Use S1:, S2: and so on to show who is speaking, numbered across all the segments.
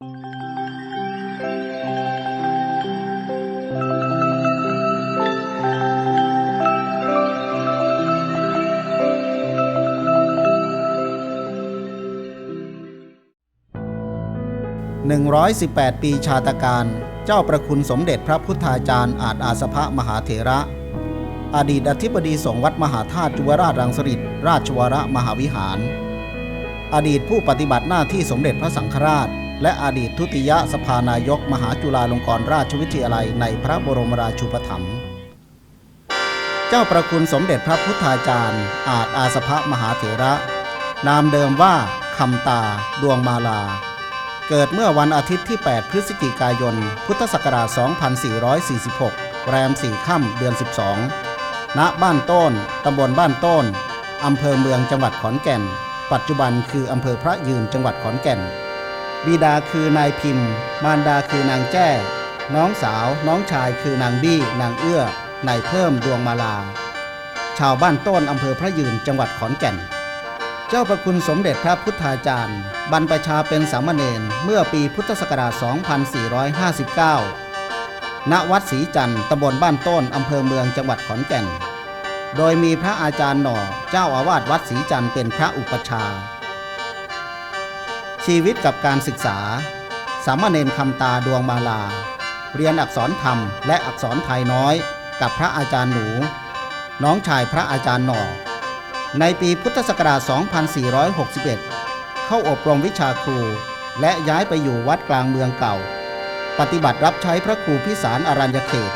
S1: 118 ปีชาตการ เจ้าประคุณสมเด็จพระพุทธาจารย์อาจอาสภะมหาเถระ อดีตอธิบดีสงฆ์วัดมหาธาตุจุวราชรังสฤษราชวรมหาวิหาร อดีตผู้ปฏิบัติหน้าที่สมเด็จพระสังฆราช และอดีตทุติยสภานายกมหาจุฬาลงกรณราชวิทยาลัยในพระบรมราชูปถัมภ์เจ้าประคุณสมเด็จพระพุทธาจารย์ อาจอาสภะมหาเถระ นามเดิมว่าคำตา ดวงมาลา เกิดเมื่อวันอาทิตย์ที่ 8 พฤศจิกายน พุทธศักราช 2446 แรม 4 ค่ำเดือน 12 ณ บ้านต้น ตำบลบ้านต้น อำเภอเมืองจังหวัดขอนแก่น ปัจจุบันคืออำเภอพระยืนจังหวัดขอนแก่น บิดาคือนายพิมพ์ มารดาคือนางแจ้ น้องสาว น้องชายคือนางบี้ นางเอื้อ นายเพิ่มดวงมาลา ชาวบ้านต้นอำเภอพระยืนจังหวัดขอนแก่น เจ้าประคุณสมเด็จพระพุทธาจารย์ บรรพชาเป็นสามเณรเมื่อปีพุทธศักราช 2459 ณ วัดศรีจันทร์ตำบลบ้านต้นอำเภอเมืองจังหวัดขอนแก่น โดยมีพระอาจารย์หน่อ เจ้าอาวาสวัดศรีจันทร์เป็นพระอุปชา ชีวิตกับการศึกษา สามเณรคำตาดวงมาลา เรียนอักษรธรรมและอักษรไทยน้อย กับพระอาจารย์หนู น้องชายพระอาจารย์หนอในปีพุทธศักราช 2461 เข้าอบรมวิชาครู และย้ายไปอยู่วัดกลางเมืองเก่า ปฏิบัติรับใช้พระครูพิสารอรัญญเขต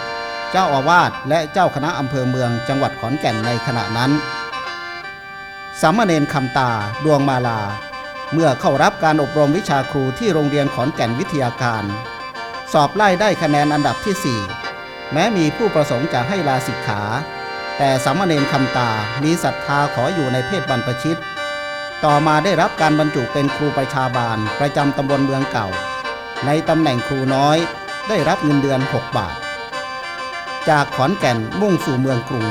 S1: เจ้าอาวาสและเจ้าคณะอำเภอเมืองจังหวัดขอนแก่นในขณะนั้น สามเณรคำตาดวงมาลา เมื่อเข้ารับการอบรมวิชาครูที่โรงเรียนขอนแก่นวิทยาการ สอบไล่ได้คะแนนอันดับที่ 4 แม้มีผู้ประสงค์จะให้ลาสิกขา แต่สามเณรคำตา มีศรัทธาขออยู่ในเพศบรรพชิต ต่อมาได้รับการบรรจุเป็นครูประชาบาล ประจำตำบลเมืองเก่า ในตำแหน่งครูน้อย ได้รับเงินเดือน 6 บาท จากขอนแก่นมุ่งสู่เมืองกรุง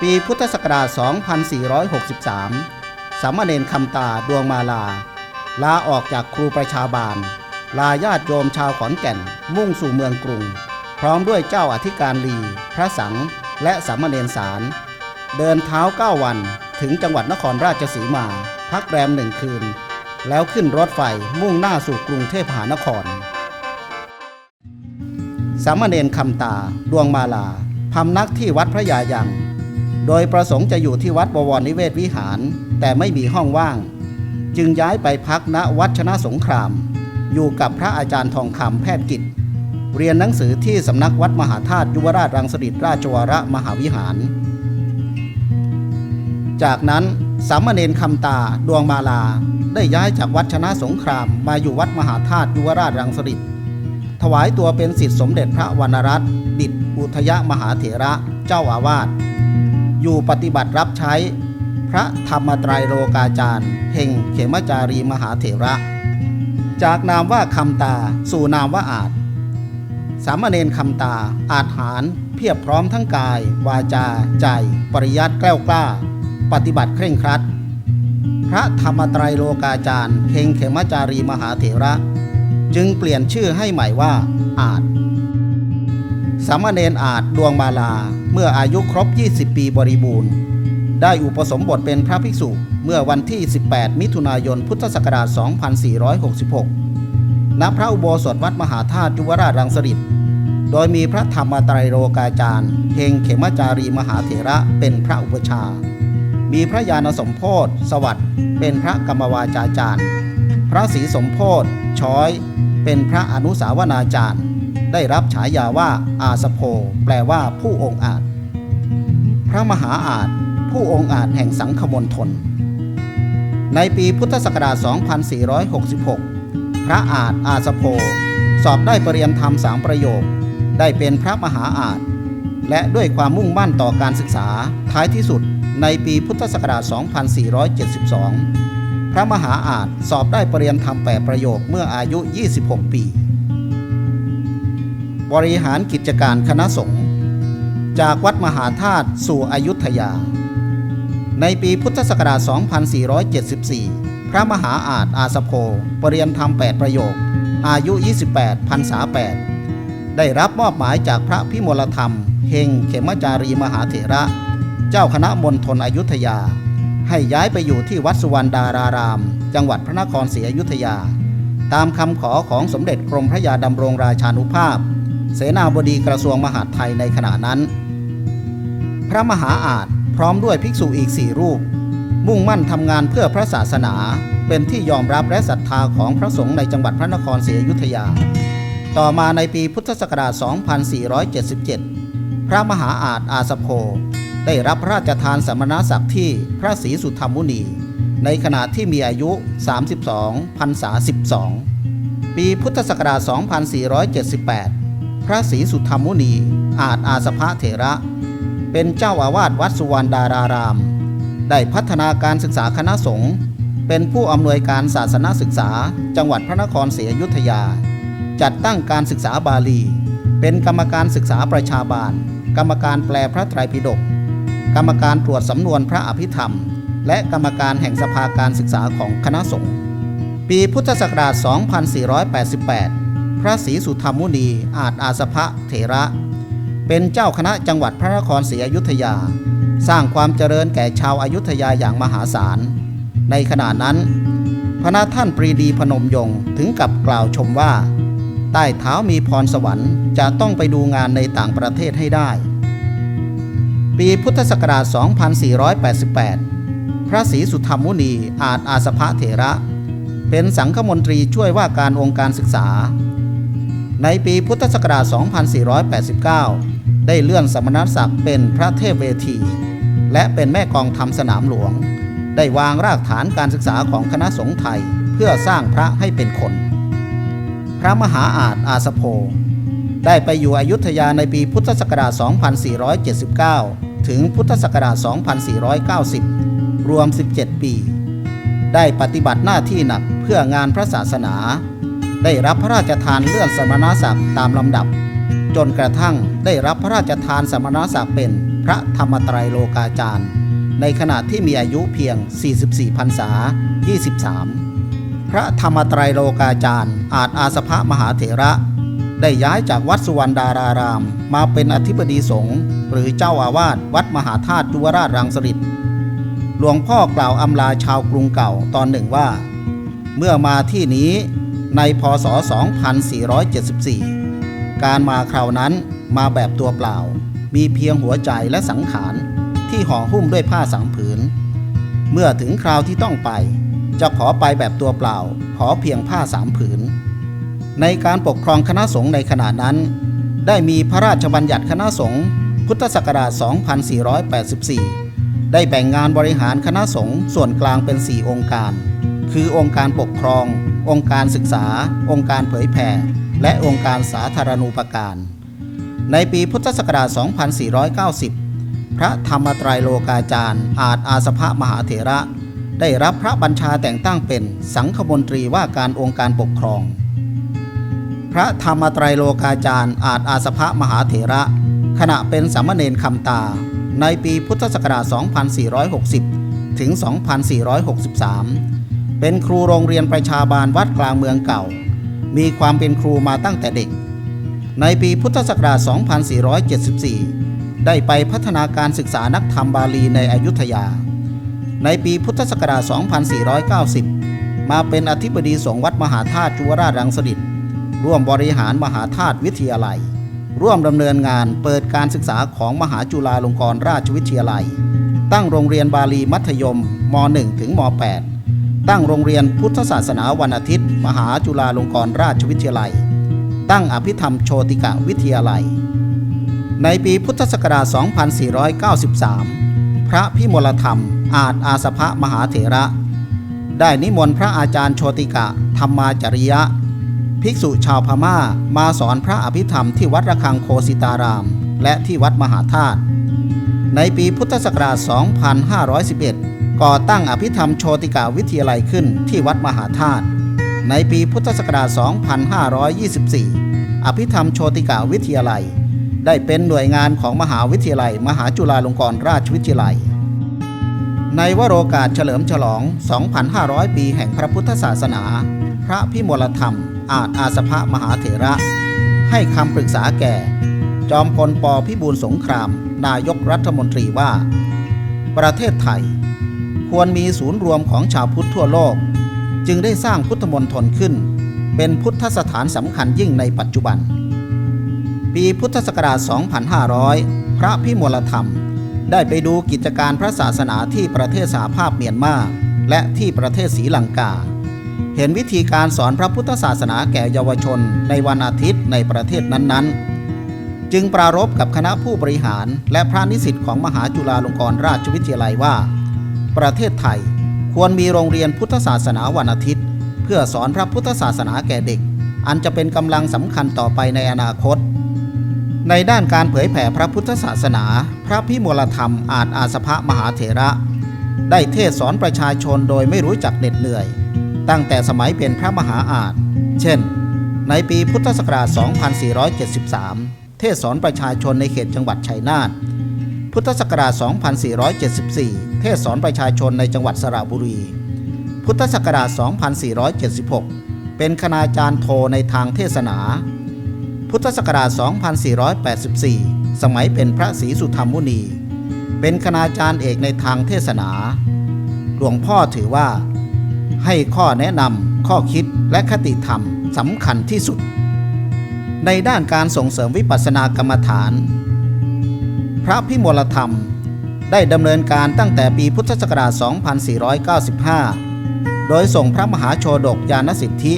S1: ปีพุทธศักราช 2463 สามเณรคำตาดวงมาลา ลาออกจากครูประชาบาล ลาญาติโยมชาวขอนแก่น มุ่งสู่เมืองกรุง พร้อมด้วยเจ้าอธิการลี พระสังฆ์และสามเณรสารเดินเท้าเก้าวันถึงจังหวัดนครราชสีมา พักแรมหนึ่งคืน แล้วขึ้นรถไฟมุ่งหน้าสู่กรุงเทพมหานคร สามเณรคำตาดวงมาลาพำนักที่วัดพระยายัง โดยประสงค์จะอยู่ที่วัดบวรนิเวศวิหาร แต่ไม่มีห้องว่าง จึงย้ายไปพักณวัดชนะสงคราม อยู่กับพระอาจารย์ทองคำแพทย์กิจ เรียนหนังสือที่สำนักวัดมหาธาตุยุวราชรังสฤษราชวรมหาวิหาร จากนั้นสามเณรคำตาดวงมาลา ได้ย้ายจากวัดชนะสงครามมาอยู่วัดมหาธาตุยุวราชรังสฤษถวายตัวเป็นศิษย์สมเด็จพระวรรณรัตน์ดิษฐ์อุทยมหาเถระเจ้าอาวาส อยู่ปฏิบัติรับใช้ พระธรรมตรัยโลกาจารย์เฮงเขมจารีมหาเถระ จากนามว่าคำตา สู่นามว่าอาจ สามเณรคำตา อาจหารเพียบพร้อมทั้งกาย วาจา ใจ ปริยัติแกล้วกล้า ปฏิบัติเคร่งครัด พระธรรมตรัยโลกาจารย์เฮงเขมจารีมหาเถระ จึงเปลี่ยนชื่อให้ใหม่ว่าอาจสามเณรอาจดวงมาลา เมื่ออายุครบ 20 ปีบริบูรณ์ ได้อุปสมบทเป็นพระภิกษุเมื่อวันที่ 18 มิถุนายน พุทธศักราช 2466 ณ พระอุโบสถวัดมหาธาตุยุวราชรังสฤษโดยมีพระธรรมตรโลกาจารย์เฮงเขมจารีมหาเถระเป็นพระอุปชา มีพระญาณสมโพธสวัสดิ์เป็นพระกรรมวาจาจารย์ พระศรีสมโพธช้อย เป็นพระอนุสาวนาจารย์ ได้รับฉายาว่าอาสโพแปลว่าผู้องค์อาจ พระมหาอาจ ผู้องค์อาจแห่งสังคมณฑลในปีพุทธศักราช 2466 พระอาจอาสโพสอบได้ปรริญญาธรรมสามประโยค ได้เป็นพระมหาอาจ และด้วยความมุ่งมั่นต่อการศึกษาท้ายที่สุดในปีพุทธศักราช 2472 พระมหาอาจสอบได้ปรริญญาธรรมแปดประโยคเมื่ออายุ 26 ปี บริหารกิจการคณะสงฆ์จากวัดมหาธาตุสู่อยุธยา ในปีพุทธศักราช 2474 พระมหาอาจอาสโพปรริยนธรรม 8 ประโยค อายุ 28พรรษา 8 ได้รับมอบหมายจากพระพิมลธรรม เฮงเขมจารีมหาเถระ เจ้าคณะมณฑลอยุธยา ให้ย้ายไปอยู่ที่วัดสุวรรณดาราราม จังหวัดพระนครศรีอยุธยา ตามคำขอของสมเด็จกรมพระยาดำรงราชานุภาพ เสนาบดีกระทรวงมหาดไทยในขณะนั้น พระมหาอาจพร้อมด้วยภิกษุอีกสี่รูป มุ่งมั่นทำงานเพื่อพระศาสนาเป็นที่ยอมรับและศรัทธาของพระสงฆ์ในจังหวัดพระนครศรีอยุธยา ต่อมาในปีพุทธศักราช 2477 พระมหาอาจอาสโพได้รับพระราชทานสมณศักดิ์ที่พระศรีสุธรรมุนี ในขณะที่มีอายุ 32 พรรษา 12 ปีพุทธศักราช 2478 พระศรีสุธรรมมุนี อาจอาสภะเถระ เป็นเจ้าอาวาสวัดสุวรรณดาราราม ได้พัฒนาการศึกษาคณะสงฆ์เป็นผู้อำนวยการศาสนศึกษาจังหวัดพระนครศรีอยุธยา จัดตั้งการศึกษาบาลี เป็นกรรมการศึกษาประชาบาล กรรมการแปลพระไตรปิฎกกรรมการตรวจสำนวนพระอภิธรรม และกรรมการแห่งสภาการศึกษาของคณะสงฆ์ปีพุทธศักราช 2488 พระศรีสุธรรมมุนีอาจอาสภะเถระ เป็นเจ้าคณะจังหวัดพระนครศรีอยุธยา สร้างความเจริญแก่ชาวอายุทยาอย่างมหาศาล ในขณะนั้น พระนาท่านปรีดีพนมยงถึงกับกล่าวชมว่า ใต้เท้ามีพรสวรรค์จะต้องไปดูงานในต่างประเทศให้ได้ ปีพุทธศักราช 2488 พระศรีสุธรรมมุนีอาจอาสภะเถระเป็นสังฆมนตรีช่วยว่าการองค์การศึกษา ในปีพุทธศักราช 2489 ได้เลื่อนสมณศักดิ์เป็นพระเทพเวที และเป็นแม่กองทำสนามหลวง ได้วางรากฐานการศึกษาของคณะสงฆ์ไทย เพื่อสร้างพระให้เป็นคน พระมหาอาจอาสโพได้ไปอยู่อยุธยาในปีพุทธศักราช 2479 ถึงพุทธศักราช 2490 รวม 17 ปี ได้ปฏิบัติหน้าที่หนักเพื่องานพระศาสนา ได้รับพระราชทานเลื่อนสมณศักดิ์ตามลำดับ จนกระทั่งได้รับพระราชทานสมณศักดิ์เป็นพระธรรมไตรโลกาจารย์ ในขณะที่มีอายุเพียง 44พรรษา 23 พระธรรมไตรโลกาจารย์ อาจอาสภะมหาเถระ ได้ย้ายจากวัดสุวรรณดาราราม มาเป็นอธิบดีสงฆ์หรือเจ้าอาวาสวัดมหาธาตุจุวราชรังสฤษหลวงพ่อกล่าวอำลาชาวกรุงเก่าตอนหนึ่งว่า เมื่อมาที่นี้ ในพศ 2474 การมาคราวนั้นมาแบบตัวเปล่า มีเพียงหัวใจและสังขารที่ห่อหุ้มด้วยผ้าสังผืน เมื่อถึงคราวที่ต้องไป จะขอไปแบบตัวเปล่า ขอเพียงผ้าสามผืน ในการปกครองคณะสงฆ์ในขณะนั้น ได้มีพระราชบัญญัติคณะสงฆ์พุทธศักราช 2484 ได้แบ่งงานบริหารคณะสงฆ์ส่วนกลางเป็น 4 องค์การ คือองค์การปกครอง องค์การศึกษา องค์การเผยแผ่ และองค์การสาธารณูปการ ในปีพุทธศักราช 2490 พระธรรมตรโลกาจารย์อาจอาสภะมหาเถระ ได้รับพระบัญชาแต่งตั้งเป็นสังฆมนตรีว่าการองค์การปกครอง พระธรรมตรโลกาจารย์อาจอาสภะมหาเถระ ขณะเป็นสามเณรคำตา ในปีพุทธศักราช 2460 ถึง 2463 เป็นครูโรงเรียนประชาบาลวัดกลางเมืองเก่า มีความเป็นครูมาตั้งแต่เด็ก ในปีพุทธศักราช 2474 ได้ไปพัฒนาการศึกษานักธรรมบาลีในอยุธยา ในปีพุทธศักราช 2490 มาเป็นอธิบดีสงฆ์วัดมหาธาตุจุวราชรังสฤษร่วมบริหารมหาธาตุวิทยาลัย ร่วมดำเนินงานเปิดการศึกษาของมหาจุฬาลงกรณราชวิทยาลัย ตั้งโรงเรียนบาลีมัธยมม .1 ถึงม .8 ตั้งโรงเรียนพุทธศาสนาวันอาทิตย์ มหาจุฬาลงกรณราชวิทยาลัย ตั้งอภิธรรมโชติกะวิทยาลัย ในปีพุทธศักราช 2493 พระพิมลธรรม อาจอาสภะมหาเถระ ได้นิมนต์พระอาจารย์โชติกะ ธรรมาจริยะ ภิกษุชาวพม่ามาสอนพระอภิธรรมที่วัดระฆังโคสิตาราม และที่วัดมหาธาตุในปีพุทธศักราช 2511 ก่อตั้งอภิธรรมโชติกาวิทยาลัยขึ้นที่วัดมหาธาตุในปีพุทธศักราช 2524 อภิธรรมโชติกาวิทยาลัย ได้เป็นหน่วยงานของมหาวิทยาลัย มหาจุฬาลงกรณราชวิทยาลัย ในวโรกาสเฉลิมฉลอง 2,500 ปีแห่งพระพุทธศาสนา พระพิมลธรรม อาจอาสภะมหาเถระ ให้คำปรึกษาแก่ จอมพลปพิบูลสงคราม นายกรัฐมนตรีว่า ประเทศไทย ควรมีศูนย์รวมของชาวพุทธทั่วโลก จึงได้สร้างพุทธมณฑลขึ้น เป็นพุทธสถานสำคัญยิ่งในปัจจุบัน ปีพุทธศักราช 2500 พระพิมลธรรม ได้ไปดูกิจการพระศาสนาที่ประเทศสหภาพเมียนมาและที่ประเทศศรีลังกา เห็นวิธีการสอนพระพุทธศาสนาแก่เยาวชนในวันอาทิตย์ในประเทศนั้นๆ จึงปรารภกับคณะผู้บริหารและพระนิสิตของมหาจุฬาลงกรณราชวิทยาลัยว่า ประเทศไทย ควรมีโรงเรียนพุทธศาสนาวันอาทิตย์ เพื่อสอนพระพุทธศาสนาแก่เด็ก อันจะเป็นกำลังสำคัญต่อไปในอนาคต ในด้านการเผยแผ่พระพุทธศาสนา พระพิมลธรรมอาจอาสภะมหาเถระ ได้เทศสอนประชาชนโดยไม่รู้จักเหน็ดเหนื่อย ตั้งแต่สมัยเป็นพระมหาอาจเช่น ในปีพุทธศักราช 2473 เทศสอนประชาชนในเขตจังหวัดชัยนาท พุทธศักราช 2474 เทศสอนประชาชนในจังหวัดสระบุรี พุทธศักราช 2476 เป็นคณาจารย์โทในทางเทศนา พุทธศักราช 2484 สมัยเป็นพระศรีสุธรรมมุนี เป็นคณาจารย์เอกในทางเทศนา หลวงพ่อถือว่า ให้ข้อแนะนำข้อคิดและคติธรรมสำคัญที่สุด ในด้านการส่งเสริมวิปัสสนากรรมฐาน พระพิมลธรรม ได้ดำเนินการตั้งแต่ปีพุทธศักราช 2495 โดยส่งพระมหาโชดกยานสิทธิ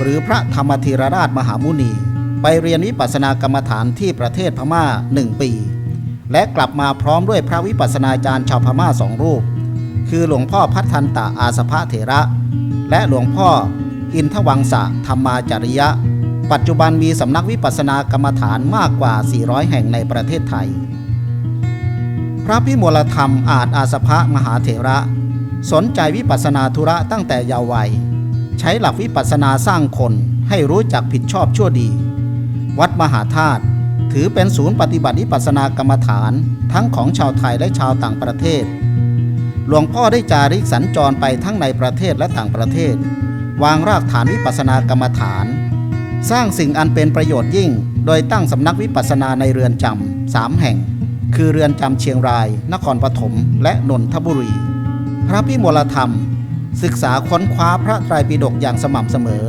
S1: หรือพระธรรมธีรราชมหามุนี ไปเรียนวิปัสสนากรรมฐานที่ประเทศพม่าหนึ่งปี และกลับมาพร้อมด้วยพระวิปัสสนาจารย์ชาวพม่าสองรูป คือหลวงพ่อพัฒนตะอาสภะเถระ และหลวงพ่ออินทวังสะธรรมาจริยะ ปัจจุบันมีสำนักวิปัสสนากรรมฐานมากกว่า 400 แห่งในประเทศไทย พระพิมลธรรมอาจอาสภะมหาเถระ สนใจวิปัสนาธุระตั้งแต่เยาว์วัย ใช้หลักวิปัสนาสร้างคนให้รู้จักผิดชอบชั่วดี วัดมหาธาตุถือเป็นศูนย์ปฏิบัติวิปัสนากรรมฐานทั้งของชาวไทยและชาวต่างประเทศ หลวงพ่อได้จาริกสัญจรไปทั้งในประเทศและต่างประเทศ วางรากฐานวิปัสนากรรมฐาน สร้างสิ่งอันเป็นประโยชน์ยิ่ง โดยตั้งสำนักวิปัสนาในเรือนจำสามแห่ง คือเรือนจำเชียงราย นครปฐมและนนทบุรี พระพิมลธรรม ศึกษาค้นคว้าพระไตรปิฎกอย่างสม่ำเสมอ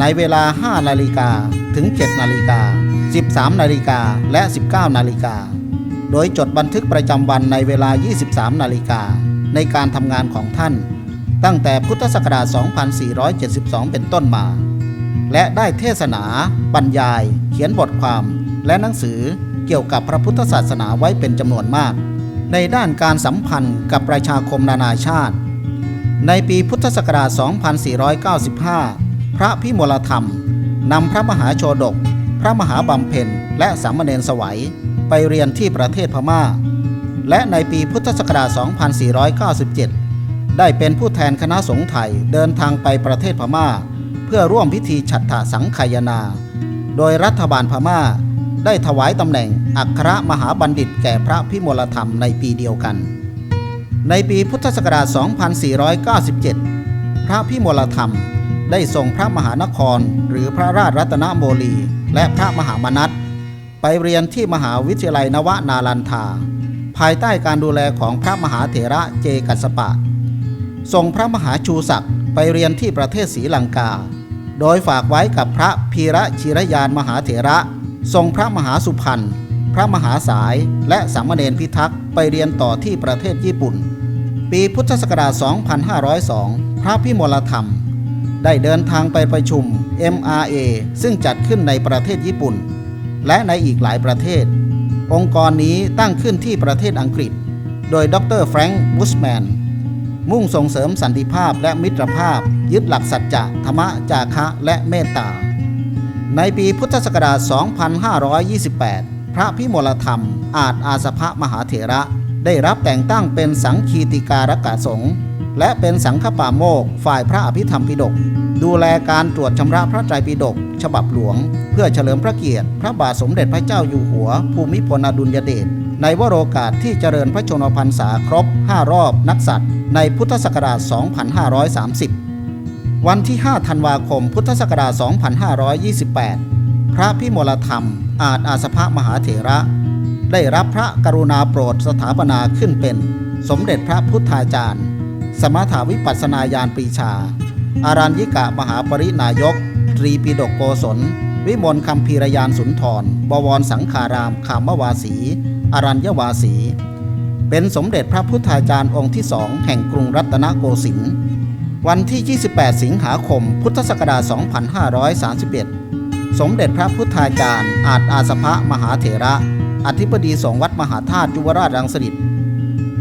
S1: ในเวลา 5 นาฬิกาถึง 7 นาฬิกา 13 นาฬิกาและ 19 นาฬิกา โดยจดบันทึกประจำวันในเวลา 23 นาฬิกาในการทำงานของท่าน ตั้งแต่พุทธศักราช 2472 เป็นต้นมา และได้เทศนา บรรยาย เขียนบทความและหนังสือ เกี่ยวกับพระพุทธศาสนาไว้เป็นจำนวนมาก ในด้านการสัมพันธ์กับประชาคมนานาชาติ ในปีพุทธศักราช 2495 พระพิมลธรรมนำพระมหาโชดก พระมหาบำเพ็ญและสามเณรสวัยไปเรียนที่ประเทศพม่า และในปีพุทธศักราช 2497 ได้เป็นผู้แทนคณะสงฆ์ไทยเดินทางไปประเทศพม่า เพื่อร่วมพิธีฉัตรสังคายนา โดยรัฐบาลพม่า ได้ถวายตำแหน่งอัครมหาบัณฑิตแก่พระพิมลธรรมในปีเดียวกัน ในปีพุทธศักราช 2497 พระพิมลธรรมได้ส่งพระมหานครหรือพระราชรัตนโมลี และพระมหามนัตไปเรียนที่มหาวิทยาลัยนวนาลันทา ภายใต้การดูแลของพระมหาเถระเจกัสปะส่งพระมหาชูศักดิ์ไปเรียนที่ประเทศศรีลังกา โดยฝากไว้กับพระพีระชิรยานมหาเถระ ทรงพระมหาสุพรรณพระมหาสายและสามเณรพิทักษ์ไปเรียนต่อที่ประเทศญี่ปุ่น ปีพุทธศักราช 2502 พระพิมลธรรม ได้เดินทางไปประชุม MRA ซึ่งจัดขึ้นในประเทศญี่ปุ่น และในอีกหลายประเทศ องค์กรนี้ตั้งขึ้นที่ประเทศอังกฤษ โดยดรแฟรงค์บุชแมนมุ่งส่งเสริมสันติภาพและมิตรภาพ ยึดหลักสัจจะธรรมะจาคะและเมตตา ในปีพุทธศักราช 2528 พระพิมลธรรม อาจอาสภะมหาเถระได้รับแต่งตั้งเป็นสังคีติการกะสงฆ์และเป็นสังฆปาโมกฝ่ายพระอภิธรรมปิฎกดูแลการตรวจชำระพระไตรปิฎกฉบับหลวง เพื่อเฉลิมพระเกียรติ พระบาทสมเด็จพระเจ้าอยู่หัว ภูมิพลอดุลยเดชในวโรกาสที่เจริญพระชนมพรรษาครบ 5 รอบนักษัตริย์ ในพุทธศักราช 2530 วันที่ 5 ธันวาคม พุทธศักราช 2528 พระพิมลธรรม อาจอาสภะมหาเถระ ได้รับพระกรุณาโปรดสถาปนาขึ้นเป็น สมเด็จพระพุทธาจารย์ สมถาวิปัสนาญาณปรีชา อารัญญิกะมหาปรินายก ตรีปิฎกโกศล วิมลคำพีรยานสุนทร บวรสังขารามคามวาสี อารัญญวาสี เป็นสมเด็จพระพุทธาจารย์องค์ที่สองแห่งกรุงรัตนโกสินทร์ วันที่ 28 สิงหาคม พุทธศักราช 2531 สมเด็จพระพุทธาจารย์ อาจอาสภะมหาเถระ อธิบดีสงฆ์วัดมหาธาตุยุวราชรังสฤษฎิ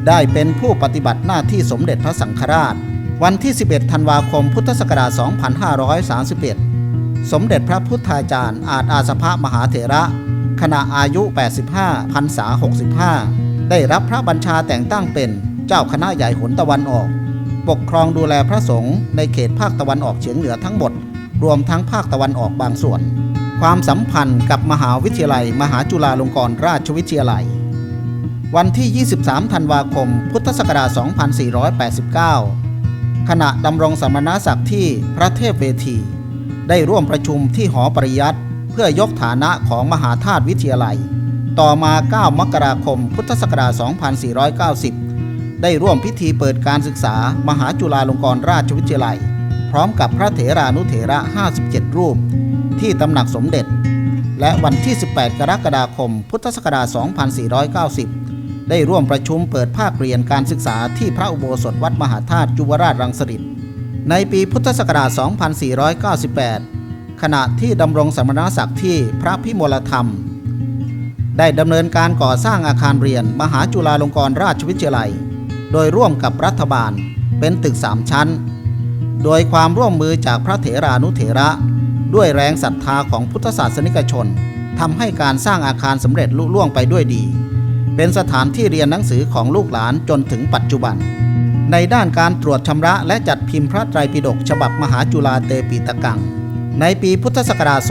S1: ได้เป็นผู้ปฏิบัติหน้าที่สมเด็จพระสังฆราช วันที่ 11 ธันวาคม พุทธศักราช 2531 สมเด็จพระพุทธาจารย์ อาจอาสภะมหาเถระ ขณะอายุ 85 พรรษา 65 ได้รับพระบัญชาแต่งตั้งเป็นเจ้าคณะใหญ่หนตะวันออก ปกครองดูแลพระสงฆ์ในเขตภาคตะวันออกเฉียงเหนือทั้งหมด รวมทั้งภาคตะวันออกบางส่วน ความสัมพันธ์กับมหาวิทยาลัย มหาจุฬาลงกรณราชวิทยาลัย วันที่ 23 ธันวาคม พุทธศักราช 2489 ขณะดำรงสมณศักดิ์ที่พระเทพเวที ได้ร่วมประชุมที่หอปริยัติเพื่อยกฐานะของมหาธาตุวิทยาลัย ต่อมา 9 มกราคม พุทธศักราช 2490 ได้ร่วมพิธีเปิดการศึกษามหาจุฬาลงกรณราชวิทยาลัย พร้อมกับพระเถรานุเถระ 57 รูป ที่ตำหนักสมเด็จ และวันที่ 18 กรกฎาคม พุทธศักราช 2490 ได้ร่วมประชุมเปิดภาคเรียนการศึกษาที่พระอุโบสถวัดมหาธาตุจุวราชรังสฤษในปีพุทธศักราช 2498 ขณะที่ดำรงสมณศักดิ์ที่พระพิมลธรรม ได้ดำเนินการก่อสร้างอาคารเรียนมหาจุฬาลงกรณราชวิทยาลัย โดยร่วมกับรัฐบาลเป็นตึกสามชั้น โดยความร่วมมือจากพระเถรานุเถระ ด้วยแรงศรัทธาของพุทธศาสนิกชนทำให้การสร้างอาคารสำเร็จลุล่วงไปด้วยดี เป็นสถานที่เรียนหนังสือของลูกหลานจนถึงปัจจุบัน ในด้านการตรวจชำระและจัดพิมพ์พระไตรปิฎกฉบับมหาจุฬาเตปิตกัง ในปีพุทธศักราช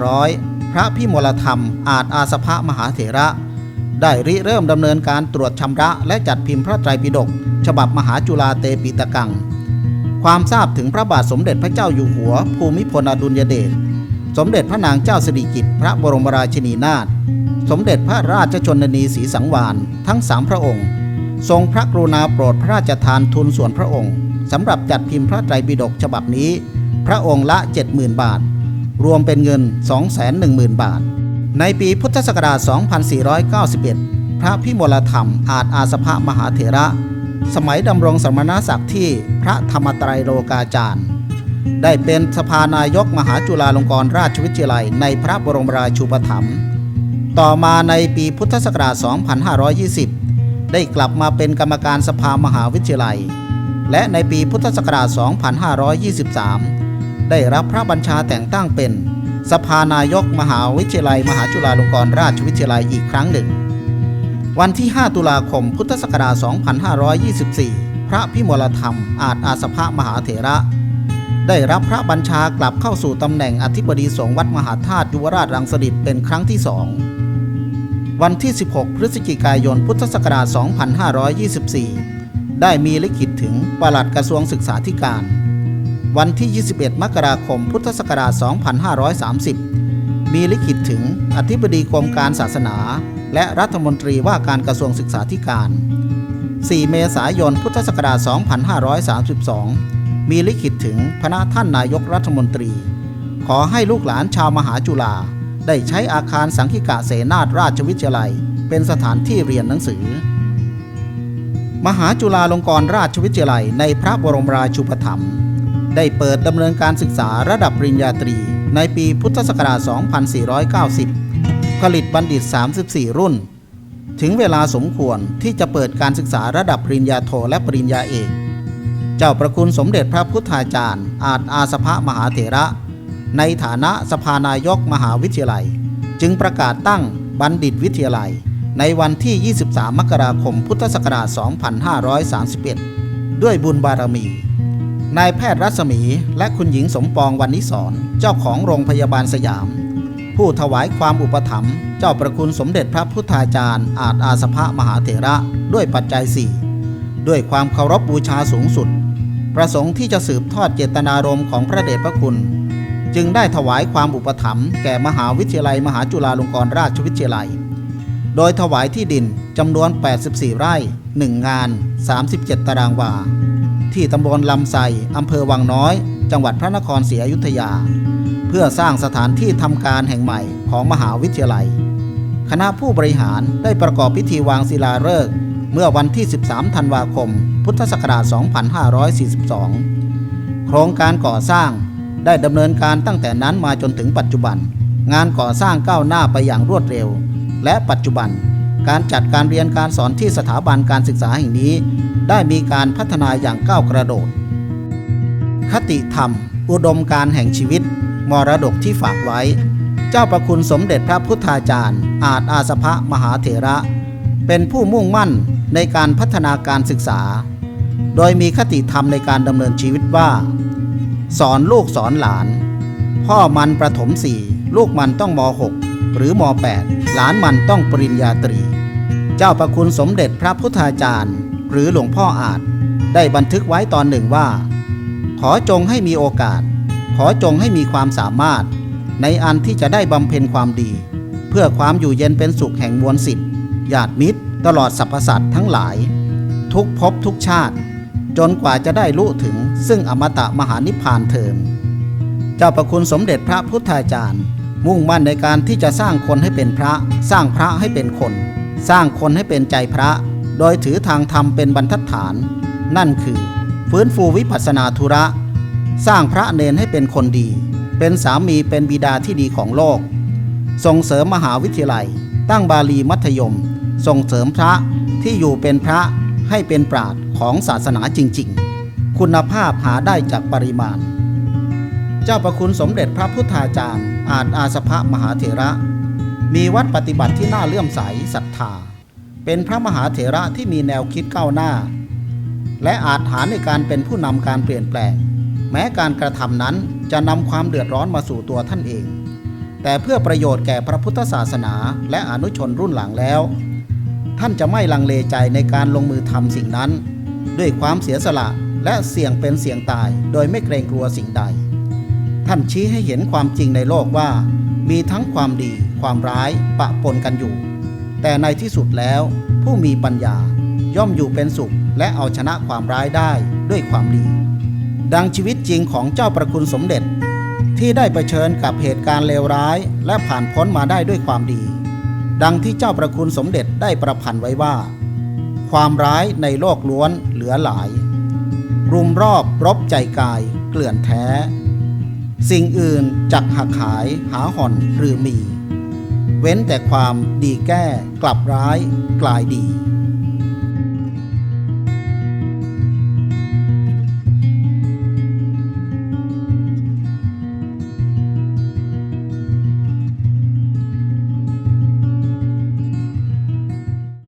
S1: 2500 พระพิมลธรรม อาจอาสภะมหาเถระ ได้ริเริ่มดำเนินการตรวจชำระและจัดพิมพ์พระไตรปิฎกฉบับมหาจุฬาเตปิตกัง ความทราบถึงพระบาทสมเด็จพระเจ้าอยู่หัว ภูมิพลอดุลยเดชสมเด็จพระนางเจ้าสิริกิติ์พระบรมราชินีนาถสมเด็จพระราชชนนีศรีสังวานทั้งสามพระองค์ ทรงพระกรุณาโปรดพระราชทานทุนส่วนพระองค์สำหรับจัดพิมพ์พระไตรปิฎกฉบับนี้ พระองค์ละ 70,000 บาท รวมเป็นเงิน 210,000 บาท ในปีพุทธศักราช 2491 พระพิมลธรรมอาจอาสภะมหาเถระ สมัยดำรงสมณศักดิ์ที่พระธรรมไตรโลกาจารย์ ได้เป็นสภานายกมหาจุฬาลงกรณราชวิทยาลัยในพระบรมราชูปถัมภ์ต่อมาในปีพุทธศักราช 2520 ได้กลับมาเป็นกรรมการสภามหาวิทยาลัย และในปีพุทธศักราช 2523 ได้รับพระบัญชาแต่งตั้งเป็น สภานายกมหาวิทยาลัย มหาจุฬาลงกรณราชวิทยาลัยอีกครั้งหนึ่ง วันที่ 5 ตุลาคม พุทธศักราช 2524 พระพิมลธรรม อาจอาสภะมหาเถระ ได้รับพระบัญชากลับเข้าสู่ตำแหน่งอธิบดีสงฆ์วัดมหาธาตุยุวราชรังสฤษฎิเป็นครั้งที่สองวันที่ 16 พฤศจิกายน พุทธศักราช 2524 ได้มีลิขิตถึงปลัดกระทรวงศึกษาธิการ วันที่ 21 มกราคม พุทธศักราช 2530 มีลิขิตถึงอธิบดีกรมการศาสนา และรัฐมนตรีว่าการกระทรวงศึกษาธิการ 4 เมษายน พุทธศักราช 2532 มีลิขิตถึงพระท่านนายกรัฐมนตรี ขอให้ลูกหลานชาวมหาจุฬาได้ใช้อาคารสังฆิกะเสนาถราชวิทยาลัย เป็นสถานที่เรียนหนังสือ มหาจุฬาลงกรณราชวิทยาลัยในพระบรมราชูปถัมภ์ ได้เปิดดำเนินการศึกษาระดับปริญญาตรี ในปีพุทธศักราช 2490 ผลิตบัณฑิต 34 รุ่น ถึงเวลาสมควรที่จะเปิดการศึกษาระดับปริญญาโทและปริญญาเอก เจ้าประคุณสมเด็จพระพุทธาจารย์ อาจอาสภะมหาเถระ ในฐานะสภานายกมหาวิทยาลัย จึงประกาศตั้งบัณฑิตวิทยาลัย ในวันที่ 23 มกราคม พุทธศักราช 2531 ด้วยบุญบารมี นายแพทย์รัศมีและคุณหญิงสมปองวันนิสรเจ้าของโรงพยาบาลสยาม ผู้ถวายความอุปถัมภ์เจ้าประคุณสมเด็จพระพุทธาจารย์ อาจอาสภะมหาเถระด้วยปัจจัยสี่ด้วยความเคารพบูชาสูงสุด ประสงค์ที่จะสืบทอดเจตนารมณ์ของพระเดชพระคุณ จึงได้ถวายความอุปถัมภ์แก่มหาวิทยาลัยมหาจุฬาลงกรณราชวิทยาลัย โดยถวายที่ดินจำนวน 84 ไร่ 1 งาน 37 ตารางวา ที่ตำบลลำไซอำเภอวังน้อย จังหวัดพระนครศรีอยุธยา เพื่อสร้างสถานที่ทำการแห่งใหม่ของมหาวิทยาลัย คณะผู้บริหารได้ประกอบพิธีวางศิลาฤกษ์เมื่อวันที่ 13 ธันวาคม พุทธศักราช 2542 โครงการก่อสร้างได้ดำเนินการตั้งแต่นั้นมาจนถึงปัจจุบัน งานก่อสร้างก้าวหน้าไปอย่างรวดเร็ว และปัจจุบัน การจัดการเรียนการสอนที่สถาบันการศึกษาแห่งนี้ ได้มีการพัฒนาอย่างก้าวกระโดด คติธรรม อุดมการแห่งชีวิต มรดกที่ฝากไว้ เจ้าประคุณสมเด็จพระพุทธาจารย์ อาจอาสภะมหาเถระ เป็นผู้มุ่งมั่นในการพัฒนาการศึกษา โดยมีคติธรรมในการดำเนินชีวิตว่า สอนลูกสอนหลาน พ่อมันประถมสี่ลูกมันต้องม .6 หรือม .8 หลานมันต้องปริญญาตรี เจ้าประคุณสมเด็จพระพุทธาจารย์ หรือหลวงพ่ออาจ ได้บันทึกไว้ตอนหนึ่งว่า ขอจงให้มีโอกาส ขอจงให้มีความสามารถ ในอันที่จะได้บำเพ็ญความดี เพื่อความอยู่เย็นเป็นสุขแห่งมวลสิทธิ์ญาติมิตร ตลอดสรรพสัตว์ทั้งหลาย ทุกภพทุกชาติ จนกว่าจะได้รู้ถึงซึ่งอมตะมหานิพพานเทินเจ้าประคุณสมเด็จพระพุทธาจารย์ มุ่งมั่นในการที่จะสร้างคนให้เป็นพระ สร้างพระให้เป็นคน สร้างคนให้เป็นใจพระ โดยถือทางธรรมเป็นบรรทัดฐาน นั่นคือ ฟื้นฟูวิปัสนาธุระ สร้างพระเนนให้เป็นคนดี เป็นสามีเป็นบิดาที่ดีของโลก ส่งเสริมมหาวิทยาลัย ตั้งบาลีมัธยม ส่งเสริมพระที่อยู่เป็นพระให้เป็นปราดของศาสนาจริง ๆ คุณภาพหาได้จากปริมาณ เจ้าประคุณสมเด็จพระพุทธาจารย์ อาจอาสภะมหาเถระ มีวัดปฏิบัติที่น่าเลื่อมใสศรัทธา เป็นพระมหาเถระที่มีแนวคิดก้าวหน้า และอาจหาในการเป็นผู้นำการเปลี่ยนแปลง แม้การกระทำนั้นจะนำความเดือดร้อนมาสู่ตัวท่านเอง แต่เพื่อประโยชน์แก่พระพุทธศาสนาและอนุชนรุ่นหลังแล้ว ท่านจะไม่ลังเลใจในการลงมือทำสิ่งนั้น ด้วยความเสียสละและเสี่ยงเป็นเสี่ยงตาย โดยไม่เกรงกลัวสิ่งใด ท่านชี้ให้เห็นความจริงในโลกว่า มีทั้งความดีความร้ายปะปนกันอยู่ แต่ในที่สุดแล้ว ผู้มีปัญญาย่อมอยู่เป็นสุข และเอาชนะความร้ายได้ด้วยความดี ดังชีวิตจริงของเจ้าประคุณสมเด็จ ที่ได้เผชิญกับเหตุการณ์เลวร้าย และผ่านพ้นมาได้ด้วยความดี ดังที่เจ้าประคุณสมเด็จได้ประพันธ์ไว้ว่า ความร้ายในโลกล้วนเหลือหลาย รุมรอบรบใจกายเกลื่อนแท้ สิ่งอื่นจักหักหายหาห่อนหรือมี เว้นแต่ความดีแก้กลับร้ายกลายดี